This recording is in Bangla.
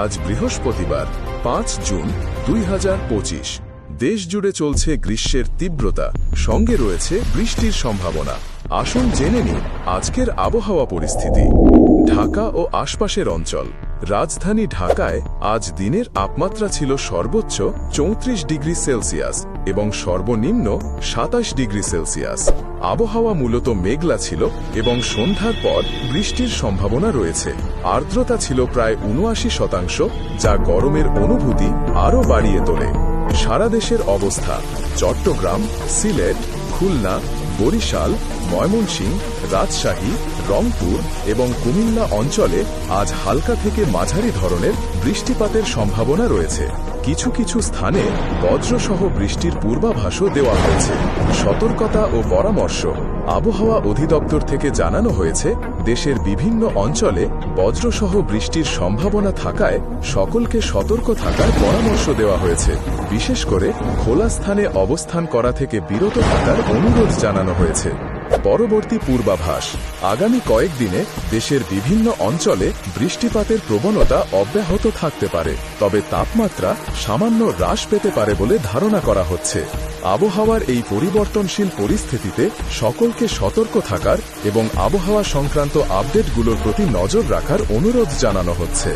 আজ বৃহস্পতিবার, পাঁচ জুন দুই হাজার পঁচিশ। দেশ জুড়ে চলছে গ্রীষ্মের তীব্রতা। সঙ্গে রয়েছে বৃষ্টির সম্ভাবনা। আসুন জেনে নিন আজকের আবহাওয়া পরিস্থিতি। ঢাকা ও আশপাশের অঞ্চল। রাজধানী ঢাকায় আজ দিনের তাপমাত্রা ছিল সর্বোচ্চ চৌত্রিশ ডিগ্রি সেলসিয়াস এবং সর্বনিম্ন সাতাশ ডিগ্রি সেলসিয়াস। আবহাওয়া মূলত মেঘলা ছিল এবং সন্ধ্যার পর বৃষ্টির সম্ভাবনা রয়েছে। আর্দ্রতা ছিল প্রায় উনআশি শতাংশ, যা গরমের অনুভূতি আরও বাড়িয়ে তোলে। সারা দেশের অবস্থা, চট্টগ্রাম, সিলেট, খুলনা, বরিশাল ময়মনসিংহ রাজশাহী, রংপুর এবং কুমিল্লা অঞ্চলে আজ হালকা থেকে মাঝারি ধরনের বৃষ্টিপাতের সম্ভাবনা রয়েছে। কিছু কিছু স্থানে বজ্রসহ বৃষ্টির পূর্বাভাসও দেওয়া হয়েছে। সতর্কতা ও পরামর্শ, আবহাওয়া অধিদপ্তর থেকে জানানো হয়েছে, দেশের বিভিন্ন অঞ্চলে বজ্রসহ বৃষ্টির সম্ভাবনা থাকায় সকলকে সতর্ক থাকার পরামর্শ দেওয়া হয়েছে। বিশেষ করে খোলা স্থানে অবস্থান করা থেকে বিরত থাকার অনুরোধ জানানো হয়েছে। পরবর্তী পূর্বাভাস। আগামী কয়েকদিনে দেশের বিভিন্ন অঞ্চলে বৃষ্টিপাতের প্রবণতা অব্যাহত থাকতে পারে, তবে তাপমাত্রা সামান্য হ্রাস পেতে পারে বলে ধারণা করা হচ্ছে। আবহাওয়ার এই পরিবর্তনশীল পরিস্থিতিতে সকলকে সতর্ক থাকার এবং আবহাওয়া সংক্রান্ত আপডেটগুলোর প্রতি নজর রাখার অনুরোধ জানানো হচ্ছে।